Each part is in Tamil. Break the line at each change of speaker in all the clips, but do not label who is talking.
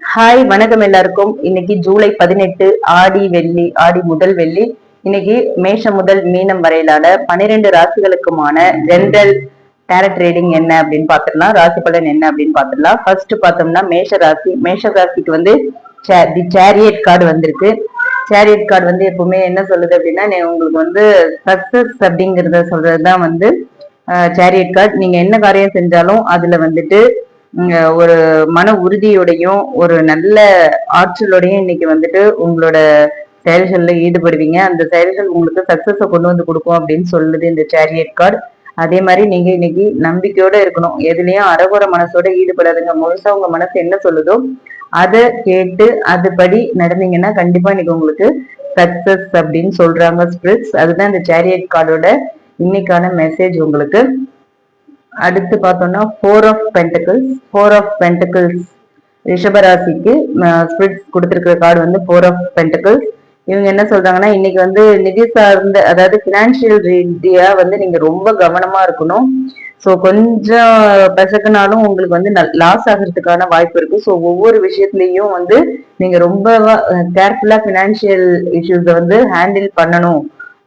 ஹாய் வணக்கம் எல்லாருக்கும். இன்னைக்கு ஜூலை பதினெட்டு ஆடி வெள்ளி ஆடி முதல் வெள்ளி. இன்னைக்கு மேஷம் முதல் மீனம் வரையிலான பனிரெண்டு ராசிகளுக்குமான ஜென்ரல் டேரட் ரீடிங் என்ன அப்படின்னு பாத்துடலாம் ராசி பலன் என்ன அப்படின்னு பாத்துடலாம் ஃபர்ஸ்ட் பார்த்தோம்னா மேஷ ராசி. மேஷ ராசிக்கு வந்து தி சேரியட் கார்டு வந்திருக்கு. சேரியட் கார்டு வந்து எப்பவுமே என்ன சொல்லுது அப்படின்னா நீ உங்களுக்கு வந்து சக்சஸ் அப்படிங்கறத சொல்றதுதான் வந்து சேரியட் கார்டு நீங்க என்ன காரியம் செஞ்சாலும் அதுல வந்துட்டு ஒரு மன உறுதியோடையும் ஒரு நல்ல ஆற்றலோடையும் இன்னைக்கு வந்துட்டு உங்களோட செயல்கள்ல ஈடுபடுவீங்க. அந்த செயல்கள் உங்களுக்கு சக்சஸை கொண்டு வந்து கொடுக்கும் அப்படின்னு சொல்லுது இந்த சேரியட் கார்டு அதே மாதிரி நீங்க இன்னைக்கு நம்பிக்கையோட இருக்கணும். எதுலயும் அறகுற மனசோட ஈடுபடாதுங்க. முழுசா உங்க மனசு என்ன சொல்லுதோ அதை கேட்டு அதுபடி நடந்தீங்கன்னா கண்டிப்பா இன்னைக்கு உங்களுக்கு சக்சஸ் அப்படின்னு சொல்றாங்க ஸ்பிரிட்ஸ் அதுதான் இந்த சேரியட் கார்டோட இன்னைக்கான மெசேஜ் உங்களுக்கு. அடுத்து பார்த்தோம்னா four of pentacles four of pentacles ரிஷபராசிக்கு ஸ்பிரிட்ஸ் கொடுத்துருக்கிற கார்டு வந்து ஃபோர் ஆஃப் பென்டக்கிள்ஸ் இவங்க என்ன சொல்றாங்கன்னா இன்னைக்கு வந்து நிதி சார்ந்த அதாவது பினான்சியல் ரீதியா வந்து நீங்க ரொம்ப கவனமா இருக்கணும். ஸோ கொஞ்சம் பசக்குனாலும் உங்களுக்கு வந்து லாஸ் ஆகிறதுக்கான வாய்ப்பு இருக்கு. ஸோ ஒவ்வொரு விஷயத்துலையும் வந்து நீங்க ரொம்ப கேர்ஃபுல்லா பினான்சியல் இஷ்யூஸை வந்து ஹேண்டில் பண்ணணும்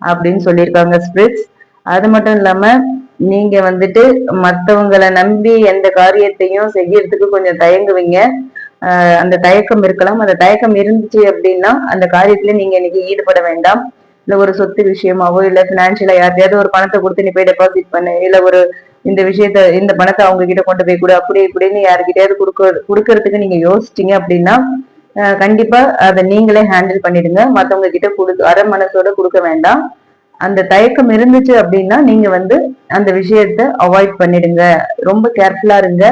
அப்படின்னு சொல்லியிருக்காங்க ஸ்பிரிட்ஸ் அது மட்டும் இல்லாம நீங்க வந்துட்டு மத்தவங்களை நம்பி எந்த காரியத்தையும் செய்யறதுக்கு கொஞ்சம் தயங்குவீங்க. அந்த தயக்கம் இருக்கலாம். அந்த தயக்கம் இருந்துச்சு அப்படின்னா அந்த காரியத்துல நீங்க இன்னைக்கு ஈடுபட வேண்டாம். இல்ல ஒரு சொத்து விஷயமாவோ இல்ல பினான்சியலா யாரையாவது ஒரு பணத்தை கொடுத்து நீ போய் டெபாசிட் பண்ணு. இல்ல ஒரு இந்த விஷயத்த இந்த பணத்தை அவங்க கிட்ட கொண்டு போய் கூட. அப்படி இப்படின்னு யாருக்கிட்டயாவது கொடுக்க கொடுக்கறதுக்கு நீங்க யோசிச்சிட்டீங்க அப்படின்னா கண்டிப்பா அதை நீங்களே ஹேண்டில் பண்ணிடுங்க. மத்தவங்க கிட்ட கொடு அரை மனசோட கொடுக்க வேண்டாம். அந்த தயக்கம் இருந்துச்சு அப்படின்னா நீங்க வந்து அந்த விஷயத்த அவாய்ட் பண்ணிடுங்க. ரொம்ப கேர்ஃபுல்லா இருங்க.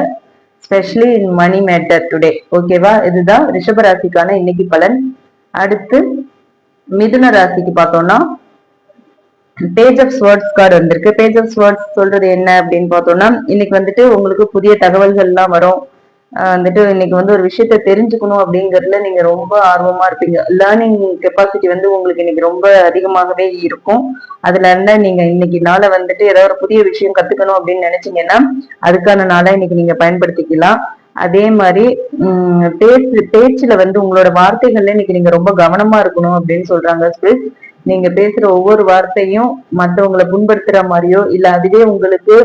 Specially in money matter today ஓகேவா இதுதான் ரிஷபராசிக்கான இன்னைக்கு பலன். அடுத்து மிதுன ராசிக்கு பார்த்தோம்னா பேஜ் ஆஃப் ஸ்வர்ட்ஸ் கார்டு வந்திருக்கு. பேஜ் ஆஃப் ஸ்வர்ட்ஸ் சொல்றது என்ன அப்படின்னு பார்த்தோம்னா இன்னைக்கு வந்துட்டு உங்களுக்கு புதிய தகவல்கள்லாம் வரும். வந்துட்டு இன்னைக்கு வந்து ஒரு விஷயத்த தெரிஞ்சுக்கணும் அப்படிங்கறதுல நீங்க ரொம்ப ஆர்வமா இருப்பீங்க. லேர்னிங் கெப்பாசிட்டி வந்து உங்களுக்கு இன்னைக்கு ரொம்ப அதிகமாகவே இருக்கும். அதுல இருந்தா நீங்க இன்னைக்கு நாளை வந்துட்டு ஏதாவது ஒரு புதிய விஷயம் கத்துக்கணும் அப்படின்னு நினைச்சீங்கன்னா அதுக்கான நாளை இன்னைக்கு நீங்க பயன்படுத்திக்கலாம். அதே மாதிரி உம் பேச்சு பேச்சுல வந்து உங்களோட வார்த்தைகள்ல இன்னைக்கு நீங்க ரொம்ப கவனமா இருக்கணும் அப்படின்னு சொல்றாங்க ஸ்பிரிட் நீங்க பேசுற ஒவ்வொரு வார்த்தையும் மற்றவங்களை புண்படுத்துற மாதிரியோ இல்ல அதுவே உங்களுக்கு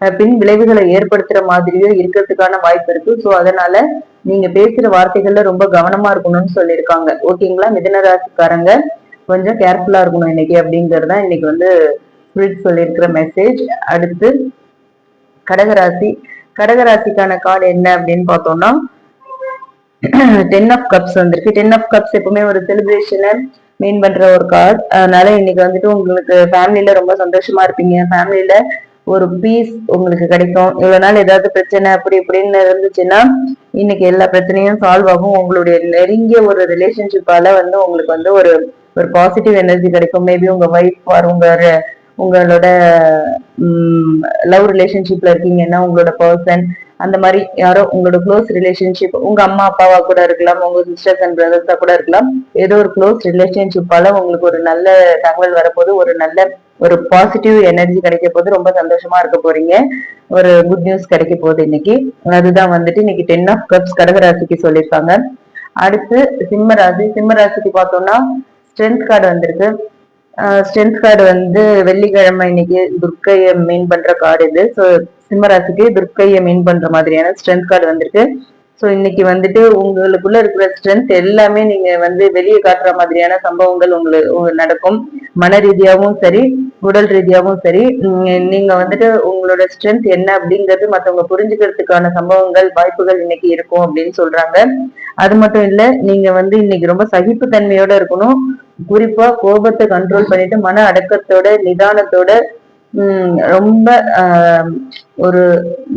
பின் விளைவுகளை ஏற்படுத்துற மாதிரியோ இருக்கிறதுக்கான வாய்ப்பு இருக்கு. ஸோ அதனால நீங்க பேசுற வார்த்தைகள்ல ரொம்ப கவனமா இருக்கணும்னு சொல்லியிருக்காங்க. ஓகேங்களா மிதனராசிக்காரங்க கொஞ்சம் கேர்ஃபுல்லா இருக்கணும் இன்னைக்கு அப்படிங்கறது தான் இன்னைக்கு வந்து ஸ்பிரிட் சொல்லியிருக்கிற மெசேஜ் அடுத்து கடகராசி. கடகராசிக்கான கார்டு என்ன அப்படின்னு பார்த்தோம்னா டென் ஆஃப் கப்ஸ் வந்திருக்கு. டென் ஆஃப் கப்ஸ் எப்பவுமே ஒரு செலிப்ரேஷனை மீன் பண்ற ஒரு கார்டு அதனால இன்னைக்கு வந்துட்டு உங்களுக்கு ஃபேமிலியில ரொம்ப சந்தோஷமா இருப்பீங்க. ஃபேமிலியில ஒரு பீஸ் உங்களுக்கு கிடைக்கும். இவ்வளவு நாள் ஏதாவது பிரச்சனை அப்படி இப்படின்னு இருந்துச்சுன்னா இன்னைக்கு எல்லா பிரச்சனையும் சால்வ் ஆகும். உங்களுடைய நெருங்கிய ஒரு ரிலேஷன்ஷிப்பால வந்து உங்களுக்கு வந்து ஒரு ஒரு பாசிட்டிவ் எனர்ஜி கிடைக்கும். மேபி உங்க ஒய்ஃப் ஆர் உங்க உங்களோட லவ் ரிலேஷன்ஷிப்ல இருக்கீங்கன்னா உங்களோட பர்சன் அந்த மாதிரி யாரோ உங்களோட க்ளோஸ் ரிலேஷன்ஷிப் உங்க அம்மா அப்பாவா கூட இருக்கலாம் உங்க சிஸ்டர்ஸ் அண்ட் பிரதர்ஸா கூட இருக்கலாம். ஏதோ ஒரு க்ளோஸ் ரிலேஷன்ஷிப்பால உங்களுக்கு ஒரு நல்ல தகவல் வரப்போது ஒரு நல்ல ஒரு பாசிட்டிவ் எனர்ஜி கிடைக்க போது ரொம்ப சந்தோஷமா இருக்க போறீங்க. ஒரு குட் நியூஸ் கிடைக்க போகுது இன்னைக்கு. அதுதான் வந்துட்டு இன்னைக்கு டென் ஆஃப் கப்ஸ் கடகராசிக்கு சொல்லியிருக்காங்க. அடுத்து சிம்ம ராசி. சிம்ம ராசிக்கு பார்த்தோம்னா ஸ்ட்ரென்த் கார்டு வந்திருக்கு. ஸ்ட்ரென்த் கார்டு வந்து வெள்ளிக்கிழமை இன்னைக்கு துர்க்கையை மீன் பண்ற கார்டு இது. ஸோ சிம்ம ராசிக்கு மீன் பண்ற மாதிரியான ஸ்ட்ரென்த் கார்டு வந்திருக்கு. ஸோ இன்னைக்கு வந்துட்டு உங்களுக்குள்ள இருக்கிற ஸ்ட்ரென்த் எல்லாமே நீங்க வந்து வெளியே காட்டுற மாதிரியான சம்பவங்கள் உங்களுக்கு நடக்கும். மன ரீதியாகவும் சரி உடல் ரீதியாகவும் சரி. நீங்க வந்துட்டு உங்களோட ஸ்ட்ரென்த் என்ன அப்படிங்கிறது மற்றவங்க புரிஞ்சுக்கிறதுக்கான சம்பவங்கள் வாய்ப்புகள் இன்னைக்கு இருக்கும் அப்படின்னு சொல்றாங்க. அது மட்டும் இல்ல நீங்க வந்து இன்னைக்கு ரொம்ப சகிப்பு தன்மையோட இருக்கணும். குறிப்பா கோபத்தை கண்ட்ரோல் பண்ணிட்டு மன அடக்கத்தோட நிதானத்தோட ரொம்ப ஒரு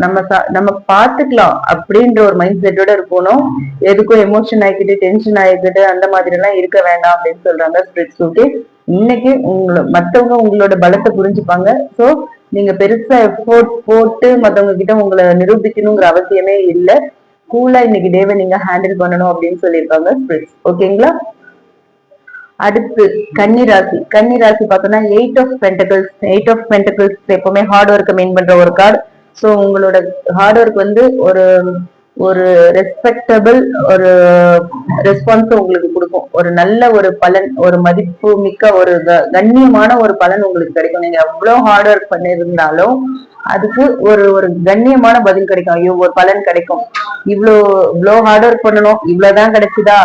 நம்ம நம்ம பாத்துக்கலாம் அப்படின்ற ஒரு மைண்ட் செட்டோட இருக்கணும். எதுக்கும் எமோஷன் ஆகிக்கிட்டு டென்ஷன் ஆகிக்கிட்டு அந்த மாதிரி எல்லாம் இருக்க வேண்டாம் அப்படின்னு சொல்றாங்க ஸ்பிரிட் சூட்டி இன்னைக்கு உங்களை மத்தவங்க உங்களோட பலத்தை புரிஞ்சுப்பாங்க. சோ நீங்க பெருசா எஃபோர்ட் போட்டு மத்தவங்க கிட்ட உங்களை நிரூபிக்கணுங்கிற அவசியமே இல்லை. கூலா இன்னைக்கு டேவை நீங்க ஹேண்டில் பண்ணணும் அப்படின்னு சொல்லியிருக்காங்க ஸ்பிரிட்ஸ் ஓகேங்களா அடுத்து கன்னிராசி. கன்னிராசி பார்த்தோம்னா eight of pentacles eight of pentacles எப்பவுமே ஹார்ட் ஒர்க்கை மெயின் பண்ற ஒரு கார்டு ஸோ உங்களோட ஹார்ட் ஒர்க் வந்து ஒரு ஒரு ரெஸ்பெக்டபிள் ஒரு ரெஸ்பான்ஸ் உங்களுக்கு கொடுக்கும். ஒரு நல்ல ஒரு பலன் ஒரு மதிப்பு மிக்க ஒரு க- கண்ணியமான ஒரு பலன் உங்களுக்கு கிடைக்கும். நீங்க எவ்வளவு ஹார்ட் ஒர்க் பண்ணிருந்தாலும் அதுக்கு ஒரு ஒரு கண்ணியமான பதில் கிடைக்கும். ஐயோ ஒரு பலன் கிடைக்கும். இவ்வளோ இவ்வளோ ஹார்ட் ஒர்க் பண்ணணும். இவ்வளவுதான் கிடைச்சுதா?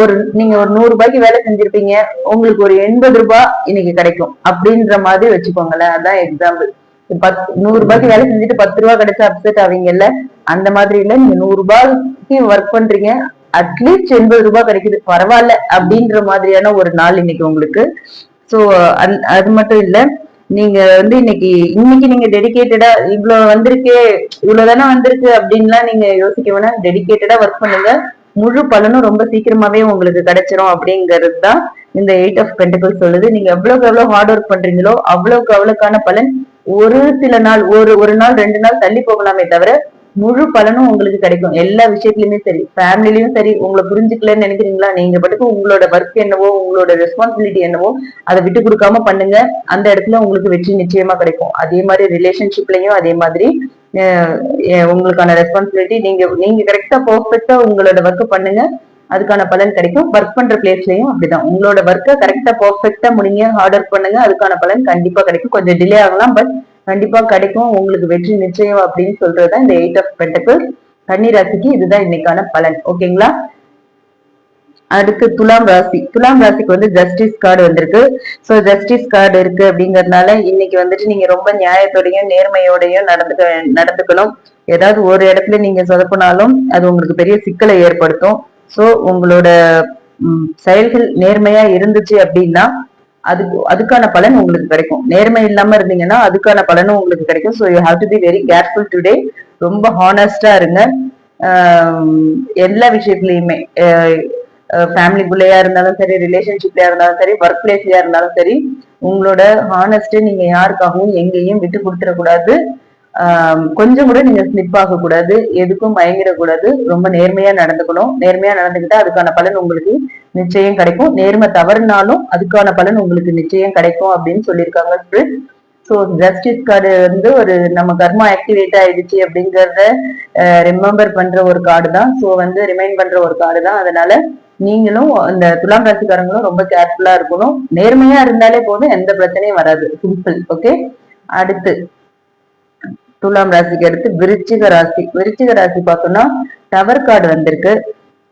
ஒரு நீங்க ஒரு நூறு ரூபாய்க்கு வேலை செஞ்சிருப்பீங்க உங்களுக்கு ஒரு எண்பது ரூபாய் இன்னைக்கு கிடைக்கும். அப்படின்ற மாதிரி வச்சுக்கோங்களேன். அதான் எக்ஸாம்பிள் பத் நூறு ரூபாய்க்கு வேலை செஞ்சுட்டு பத்து ரூபாய் கிடைச்சா அப்செட் ஆவீங்கல்ல அந்த மாதிரி இல்ல நீங்க நூறு ரூபாய்க்கு ஒர்க் பண்றீங்க அட்லீஸ்ட் எண்பது ரூபாய் கிடைக்குது. பரவாயில்ல அப்படின்ற மாதிரியான ஒரு நாள் இன்னைக்கு உங்களுக்கு. சோ அது மட்டும் இல்ல நீங்க வந்து இன்னைக்கு இன்னைக்கு நீங்க டெடிகேட்டடா இவ்வளவு வந்திருக்கே இவ்வளவுதானே வந்திருக்கு அப்படின்லாம் நீங்க யோசிக்க வேணாம். டெடிகேட்டடா ஒர்க் பண்ணுங்க. முழு பலனும் ரொம்ப சீக்கிரமாவே உங்களுக்கு கிடைச்சிரும் அப்படிங்கிறது தான் இந்த எயிட் ஆஃப் பென்டிகல் சொல்லுது. நீங்க எவ்வளவுக்கு எவ்வளவு ஹார்ட் ஒர்க் பண்றீங்களோ அவ்வளவுக்கு அவ்வளவுக்கான பலன் ஒரு சில நாள் ஒரு ஒரு நாள் ரெண்டு நாள் தள்ளி போகலாமே தவிர முழு பலனும் உங்களுக்கு கிடைக்கும். எல்லா விஷயத்துலயுமே சரி. ஃபேமிலிலயும் சரி. உங்களை புரிஞ்சுக்கலன்னு நினைக்கிறீங்களா? நீங்க பாட்டுக்கு உங்களோட ஒர்க் என்னவோ உங்களோட ரெஸ்பான்சிபிலிட்டி என்னவோ அதை விட்டு கொடுக்காம பண்ணுங்க. அந்த இடத்துல உங்களுக்கு வெற்றி நிச்சயமா கிடைக்கும். அதே மாதிரி ரிலேஷன்ஷிப்லயும் அதே மாதிரி உங்களுக்கான ரெஸ்பான்சிபிலிட்டி நீங்க நீங்க கரெக்டா பர்ஃபெக்டா உங்களோட ஒர்க் பண்ணுங்க. அதுக்கான பலன் கிடைக்கும். ஒர்க் பண்ற பிளேஸ்லயும் அப்படிதான். உங்களோட ஒர்க்கை கரெக்டா பர்ஃபெக்டா முடிங்க ஹார்ட் ஒர்க் பண்ணுங்க. அதுக்கான பலன் கண்டிப்பா கிடைக்கும். கொஞ்சம் டிலே ஆகலாம் பட் கண்டிப்பா கிடைக்கும். உங்களுக்கு வெற்றி நிச்சயம் அப்படின்னு சொல்றதுதான் இந்த எயிட் ஆஃப் பென்டபிள் கன்னி ராசிக்கு இதுதான் இன்னைக்கான பலன். ஓகேங்களா அடுத்து துலாம் ராசி. துலாம் ராசிக்கு வந்து ஜஸ்டிஸ் கார்டு வந்திருக்கு. ஸோ ஜஸ்டிஸ் கார்டு இருக்கு அப்படிங்கறதுனால இன்னைக்கு வந்துட்டு நீங்க ரொம்ப நியாயத்தோடையும் நேர்மையோடையும் நடந்துக்க நடந்துக்கணும். ஏதாவது ஒரு இடத்துல நீங்க சொதப்பினாலும் அது உங்களுக்கு பெரிய சிக்கலை ஏற்படுத்தும். ஸோ உங்களோட செயல்கள் நேர்மையா இருந்துச்சு அப்படின்னா அதுக்கு அதுக்கான பலன் உங்களுக்கு கிடைக்கும். நேர்மை இல்லாம இருந்தீங்கன்னா அதுக்கான பலனும் உங்களுக்கு கிடைக்கும். So you have to be very careful today ரொம்ப ஹானஸ்டா இருங்க. எல்லா விஷயத்துலயுமே ஃபேமிலிக்குள்ளேயா இருந்தாலும் சரி ரிலேஷன்ஷிப்லயா இருந்தாலும் சரி ஒர்க் பிளேஸ்லயா இருந்தாலும் சரி உங்களோட ஹானஸ்ட் நீங்க யாருக்காகவும் எங்கேயும் விட்டு கொடுத்துடக்கூடாது. கொஞ்சம் கூட நீங்க ஸ்லிப் ஆக கூடாது எதுக்கும் மயங்கிடக்கூடாது ரொம்ப நேர்மையா நடந்துக்கணும். நேர்மையா நடந்துக்கிட்டா அதுக்கான பலன் உங்களுக்கு நிச்சயம் கிடைக்கும். நேர்மை தவறுனாலும் அதுக்கான பலன் உங்களுக்கு நிச்சயம் கிடைக்கும் அப்படின்னு சொல்லியிருக்காங்க ஸ்பிரிட் ஸோ ஜஸ்டிஸ் கார்டு வந்து ஒரு நம்ம கர்மா ஆக்டிவேட் ஆயிடுச்சு அப்படிங்கறத ரிமெம்பர் பண்ற ஒரு கார்டு தான். ஸோ வந்து ரிமைண்ட் பண்ற ஒரு கார்டு தான். அதனால நீங்களும் இந்த துலாம் ராசிக்காரங்களும் ரொம்ப கேர்ஃபுல்லா இருக்கணும். நேர்மையா இருந்தாலே போதும் எந்த பிரச்சனையும் வராது. சிம்பிள் ஓகே அடுத்து துலாம் ராசிக்கு அடுத்து விருச்சிக ராசி. விருச்சிக ராசி பார்த்தோம்னா டவர் கார்டு வந்திருக்கு.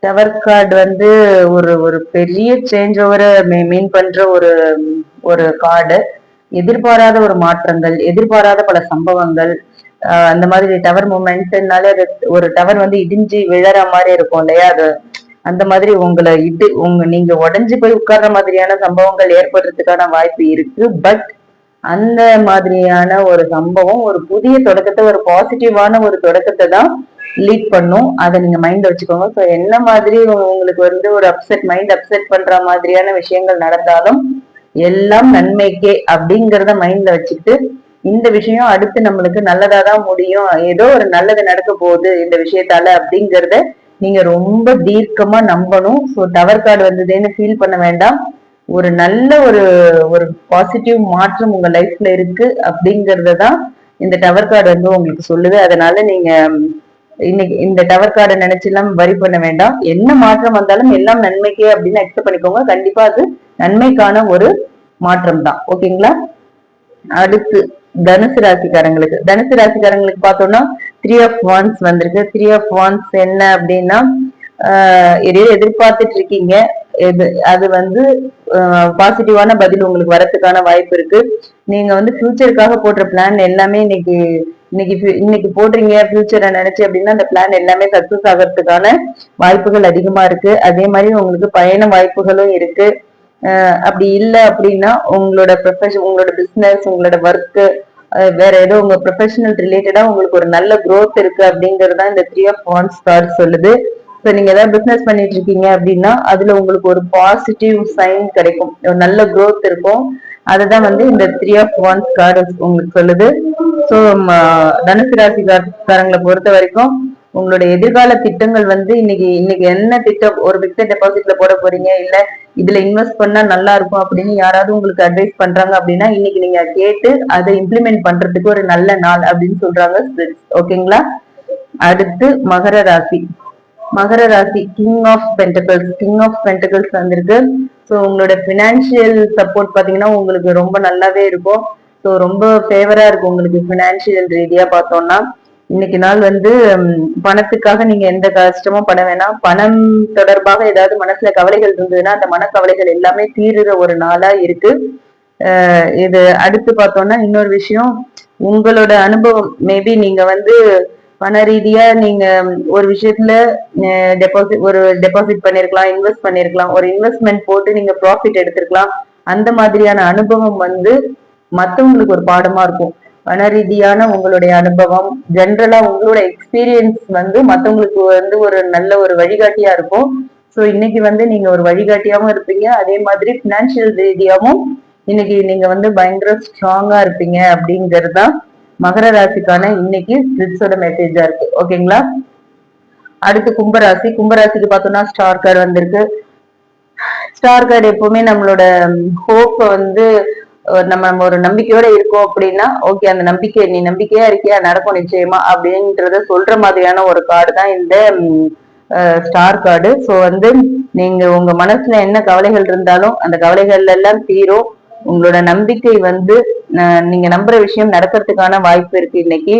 டவர் கார்டு வந்து ஒரு ஒரு பெரிய சேஞ்ச் ஓவரை மீன் பண்ற ஒரு ஒரு கார்டு எதிர்பாராத ஒரு மாற்றங்கள் எதிர்பாராத பல சம்பவங்கள். அந்த மாதிரி டவர் மூமெண்ட்னாலே அது ஒரு டவர் வந்து இடிஞ்சு விழற மாதிரி இருக்கும் இல்லையா? அது அந்த மாதிரி உங்களை இது உங்க நீங்க உடஞ்சு போய் உட்கார்ற மாதிரியான சம்பவங்கள் ஏற்படுறதுக்கான வாய்ப்பு இருக்கு. பட் அந்த மாதிரியான ஒரு சம்பவம் ஒரு புதிய தொடக்கத்தை ஒரு பாசிட்டிவான ஒரு தொடக்கத்தை தான் லீட் பண்ணும். அதை நீங்க மைண்ட்ல வச்சுக்கோங்க. ஸோ என்ன மாதிரி உங்களுக்கு வந்து ஒரு அப்செட் மைண்ட் அப்செட் பண்ற மாதிரியான விஷயங்கள் நடந்தாலும் எல்லாம் நன்மைக்கே அப்படிங்கிறத மைண்ட்ல வச்சுட்டு இந்த விஷயம் அடுத்து நம்மளுக்கு நல்லதா தான் முடியும். ஏதோ ஒரு நல்லது நடக்க போகுது இந்த விஷயத்தால அப்படிங்கறத நீங்க ரொம்ப தீர்க்கமா நம்பணும். ஸோ டவர் கார்டு வந்ததுன்னு ஃபீல் பண்ண வேண்டாம். ஒரு நல்ல ஒரு ஒரு பாசிட்டிவ் மாற்றம் உங்க லைஃப்ல இருக்கு அப்படிங்கறத தான் இந்த டவர் கார்டு வந்து உங்களுக்கு சொல்லுது. அதனால நீங்க இன்னைக்கு இந்த டவர் கார்டை நினைச்சு எல்லாம் வரி பண்ண வேண்டாம். என்ன மாற்றம் வந்தாலும் எல்லாம் நன்மைக்கே அப்படின்னு அக்செப்ட் பண்ணிக்கோங்க. கண்டிப்பா அது நன்மைக்கான ஒரு மாற்றம் தான். ஓகேங்களா அடுத்து தனுசு ராசிக்காரங்களுக்கு. தனுசு ராசிக்காரங்களுக்கு பார்த்தோம்னா த்ரீ ஆஃப் வான்ஸ் வந்திருக்கு. த்ரீ ஆஃப் வான்ஸ் என்ன அப்படின்னா எதையோ எதிர்பார்த்துட்டு இருக்கீங்க. எது அது வந்து பாசிட்டிவான பதில் உங்களுக்கு வரத்துக்கான வாய்ப்பு இருக்கு. நீங்க வந்து ஃபியூச்சருக்காக போடுற பிளான் எல்லாமே இன்னைக்கு இன்னைக்கு இன்னைக்கு போடுறீங்க ஃபியூச்சரை நினைச்சு அப்படின்னா அந்த பிளான் எல்லாமே சக்சஸ் ஆகிறதுக்கான வாய்ப்புகள் அதிகமா இருக்கு. அதே மாதிரி உங்களுக்கு பயண வாய்ப்புகளும் இருக்கு. அப்படி இல்லை அப்படின்னா உங்களோட ப்ரொஃபஷன் உங்களோட பிசினஸ் உங்களோட ஒர்க்கு வேற ஏதோ உங்க ப்ரொஃபஷனல் ரிலேட்டடா உங்களுக்கு ஒரு நல்ல க்ரோத் இருக்கு அப்படிங்கறது தான் இந்த த்ரீ ஆஃப் ஒன்ஸ் கார்டு சொல்லுது. ஸோ நீங்க ஏதாவது பிசினஸ் பண்ணிட்டு இருக்கீங்க அப்படின்னா அதுல உங்களுக்கு ஒரு பாசிட்டிவ் சைன் கிடைக்கும். ஒரு நல்ல க்ரோத் இருக்கும். அதுதான் வந்து இந்த த்ரீ ஆஃப் ஒன்ஸ் கார்டு உங்களுக்கு சொல்லுது. ஸோ தனுசு ராசிக்காரங்களை பொறுத்த வரைக்கும் உங்களோட எதிர்கால திட்டங்கள் வந்து இன்னைக்கு இன்னைக்கு என்ன திட்டம் ஒரு பிக்சட் டெபாசிட்ல போட போறீங்க? இல்ல இதுல இன்வெஸ்ட் பண்ணா நல்லா இருக்கும் அப்படின்னு யாராவது உங்களுக்கு அட்வைஸ் பண்றாங்க அப்படின்னா இன்னைக்கு நீங்க கேட்டு அதை இம்ப்ளிமெண்ட் பண்றதுக்கு ஒரு நல்ல நாள் அப்படின்னு சொல்றாங்க ஓகேங்களா அடுத்து மகர ராசி. மகர ராசி king of pentacles king of pentacles வந்திருக்கு. ஸோ உங்களோட ஃபினான்ஷியல் சப்போர்ட் பாத்தீங்கன்னா உங்களுக்கு ரொம்ப நல்லாவே இருக்கும். ஸோ ரொம்ப ஃபேவரா இருக்கும் உங்களுக்கு ஃபினான்ஷியல் ரீதியா பார்த்தோம்னா. இன்னைக்கு நாள் வந்து பணத்துக்காக நீங்க எந்த கஷ்டமும் பட வேணாம். பணம் தொடர்பாக ஏதாவது மனசுல கவலைகள் இருந்ததுன்னா அந்த மனக்கவலைகள் எல்லாமே தீருற ஒரு நாளா இருக்கு. இது அடுத்து பார்த்தோம்னா இன்னொரு விஷயம். உங்களோட அனுபவம் மேபி நீங்க வந்து பண ரீதியா நீங்க ஒரு விஷயத்துல டெபாசிட் ஒரு டெபாசிட் பண்ணிருக்கலாம் இன்வெஸ்ட் பண்ணிருக்கலாம். ஒரு இன்வெஸ்ட்மெண்ட் போட்டு நீங்க ப்ராஃபிட் எடுத்திருக்கலாம். அந்த மாதிரியான அனுபவம் வந்து மத்தவங்களுக்கு ஒரு பாடமா இருக்கும். பண ரீதியான உங்களுடைய அனுபவம். ஜென்ரலா உங்களோட எக்ஸ்பீரியன்ஸ் வந்து மத்தவங்களுக்கு வந்து ஒரு நல்ல ஒரு வழிகாட்டியா இருக்கும். ஸோ இன்னைக்கு வந்து நீங்க ஒரு வழிகாட்டியாவும் இருப்பீங்க. அதே மாதிரி பினான்சியல் ரீதியாவும் இன்னைக்கு நீங்க வந்து பயங்கர ஸ்ட்ராங்கா இருப்பீங்க அப்படிங்கிறது தான் மகர ராசிக்கான இன்னைக்கு ஸ்பிரிட்ஸோட மெசேஜா இருக்கு. ஓகேங்களா? அடுத்து கும்பராசி. கும்பராசிக்கு பார்த்தோம்னா ஸ்டார் கார்டு வந்திருக்கு. ஸ்டார் கார்டு எப்பவுமே நம்மளோட ஹோப்பை வந்து நம்ம ஒரு நம்பிக்கையோட இருக்கோம் அப்படின்னா ஓகே அந்த நம்பிக்கை நீ நம்பிக்கையா இருக்கியா? நடக்கும் நிச்சயமா அப்படின்றத சொல்ற மாதிரியான ஒரு கார்டு தான் இந்த ஸ்டார் கார்டு ஸோ வந்து நீங்க உங்க மனசுல என்ன கவலைகள் இருந்தாலும் அந்த கவலைகள் எல்லாம் தீரும். உங்களோட நம்பிக்கை வந்து நீங்க நம்புற விஷயம் நடக்கிறதுக்கான வாய்ப்பு இருக்கு இன்னைக்கு.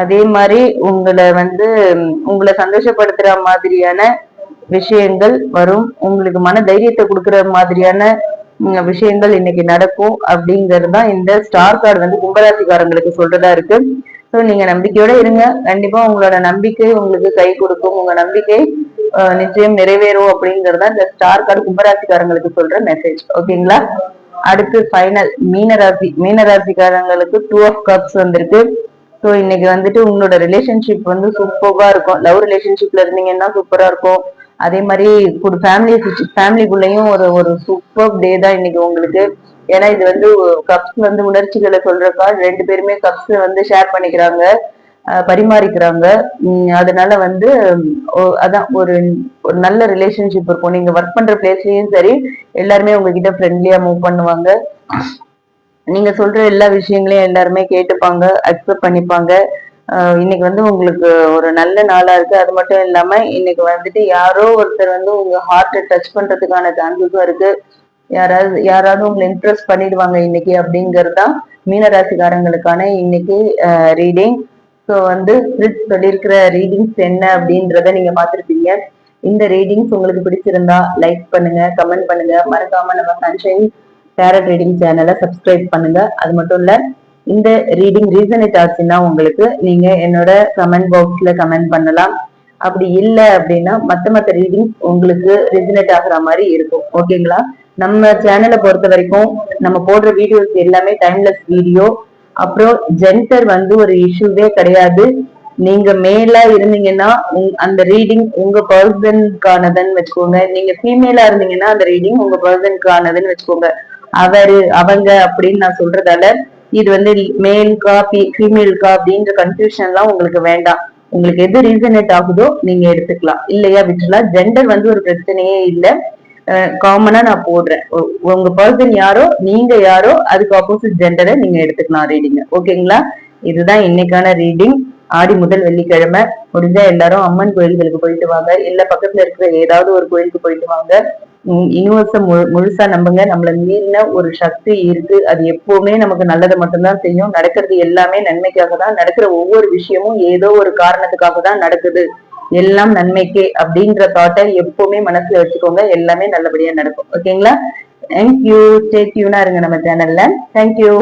அதே மாதிரி உங்களை வந்து உங்களை சந்தோஷப்படுத்துற மாதிரியான விஷயங்கள் வரும். உங்களுக்கு மன தைரியத்தை கொடுக்குற மாதிரியான விஷயங்கள் இன்னைக்கு நடக்கும் அப்படிங்கிறது தான் இந்த ஸ்டார் கார்டு வந்து கும்பராசிக்காரங்களுக்கு சொல்றதா இருக்கு. ஸோ நீங்க நம்பிக்கையோட இருங்க. கண்டிப்பா உங்களோட நம்பிக்கை உங்களுக்கு கை கொடுக்கும். உங்க நம்பிக்கை நிச்சயம் நிறைவேறும் அப்படிங்கறத இந்த ஸ்டார் கார்டு கும்பராசிக்காரங்களுக்கு சொல்ற மெசேஜ் ஓகேங்களா? அடுத்து ஃபைனல் மீனராசி மீனராசிக்காரங்களுக்கு டூ ஆஃப் கப்ஸ் வந்திருக்கு. ஸோ இன்னைக்கு வந்துட்டு உங்களோட ரிலேஷன்ஷிப் வந்து சூப்பராக இருக்கும். லவ் ரிலேஷன்ஷிப்ல இருந்தீங்கன்னா சூப்பரா இருக்கும். அதே மாதிரி ஃபேமிலி ஃபேமிலிக்குள்ளேயும் ஒரு ஒரு சூப்பர் டே தான் இன்னைக்கு உங்களுக்கு. ஏன்னா இது வந்து கப்ஸ் வந்து உணர்ச்சிகளை சொல்றக்கா ரெண்டு பேருமே கப்ஸ் வந்து ஷேர் பண்ணிக்கிறாங்க பரிமாறிக்கிறாங்க. அதனால வந்து அதான் ஒரு ஒரு நல்ல ரிலேஷன்ஷிப் இருக்கும். நீங்க ஒர்க் பண்ற பிளேஸ்லயும் சரி எல்லாருமே உங்ககிட்ட ஃப்ரெண்ட்லியா மூவ் பண்ணுவாங்க. நீங்க சொல்ற எல்லா விஷயங்களையும் எல்லாருமே கேட்டுப்பாங்க அக்செப்ட் பண்ணிப்பாங்க. இன்னைக்கு வந்து உங்களுக்கு ஒரு நல்ல நாளா இருக்கு. அது மட்டும் இல்லாம இன்னைக்கு வந்துட்டு யாரோ ஒருத்தர் வந்து உங்க ஹார்ட்டை டச் பண்றதுக்கான சான்சஸும் இருக்கு. யாராவது யாராவது உங்களை இம்ப்ரெஸ் பண்ணிடுவாங்க இன்னைக்கு அப்படிங்கிறது தான் மீனராசிக்காரங்களுக்கான இன்னைக்கு ரீடிங் ஸோ வந்து ஸ்பிரிட் சொல்லியிருக்கிற ரீடிங்ஸ் என்ன அப்படின்றத நீங்க பார்த்துருப்பீங்க. இந்த ரீடிங்ஸ் உங்களுக்கு பிடிச்சிருந்தா லைக் பண்ணுங்க கமெண்ட் பண்ணுங்க. மறக்காம நம்ம சன்ஷைன் டேரட் ரீடிங் சேனலை சப்ஸ்கிரைப் பண்ணுங்க. அது மட்டும் இல்லை இந்த ரீடிங் ரீசனேட் ஆச்சுன்னா உங்களுக்கு நீங்க என்னோட கமெண்ட் பாக்ஸ்ல கமெண்ட் பண்ணலாம். அப்படி இல்லை அப்படின்னா மத்த மத்த ரீடிங் உங்களுக்கு ரிசனேட் ஆகுற மாதிரி இருக்கும். ஓகேங்களா நம்ம சேனலை பொறுத்த வரைக்கும் நம்ம போடுற வீடியோஸ் எல்லாமே டைம்லெஸ் வீடியோ அப்புறம் ஜென்டர் வந்து ஒரு இஷ்யூவே கிடையாது. நீங்க மேலா இருந்தீங்கன்னா அந்த ரீடிங் உங்க பர்சனுக்கானதுன்னு வச்சுக்கோங்க. நீங்க ஃபீமேலா இருந்தீங்கன்னா அந்த ரீடிங் உங்க பர்சனுக்கானதுன்னு வச்சுக்கோங்க. அவரு அவங்க அப்படின்னு நான் சொல்றதால இது வந்து மேல்கா ஃபீமேல்கா அப்படின்ற கன்ஃபியூஷன் எல்லாம் உங்களுக்கு வேண்டாம். உங்களுக்கு எது ரீசனேட் ஆகுதோ நீங்க எடுத்துக்கலாம். இல்லையா விட்டுலாம் ஜெண்டர் வந்து ஒரு பிரச்சனையே இல்லை. காமனா நான் போடுறேன். உங்க பர்சன் யாரோ நீங்க யாரோ அதுக்கு ஆப்போசிட் ஜெண்டரை நீங்க எடுத்துக்கலாம் ரீடிங் ஓகேங்களா? இதுதான் இன்னைக்கான ரீடிங் ஆடி முதல் வெள்ளிக்கிழமை. முடிஞ்சா எல்லாரும் அம்மன் கோயில்களுக்கு போயிட்டு வாங்க. இல்ல பக்கத்துல இருக்கிற ஏதாவது ஒரு கோயிலுக்கு போயிட்டு வாங்க. யூனிவர்ஸ முழுசா நம்புங்க. நம்மள மீறின ஒரு சக்தி இருக்கு. அது எப்பவுமே நமக்கு நல்லதை மட்டும்தான் செய்யும். நடக்கிறது எல்லாமே நன்மைக்காக தான். நடக்கிற ஒவ்வொரு விஷயமும் ஏதோ ஒரு காரணத்துக்காக தான் நடக்குது. எல்லாம் நன்மைக்கே அப்படின்ற தாட்டை எப்பவுமே மனசுல வச்சுக்கோங்க. எல்லாமே நல்லபடியா நடக்கும். ஓகேங்களா தேங்க்யூ ஸ்டே டியூனா இருங்க நம்ம சேனல்ல தேங்க்யூ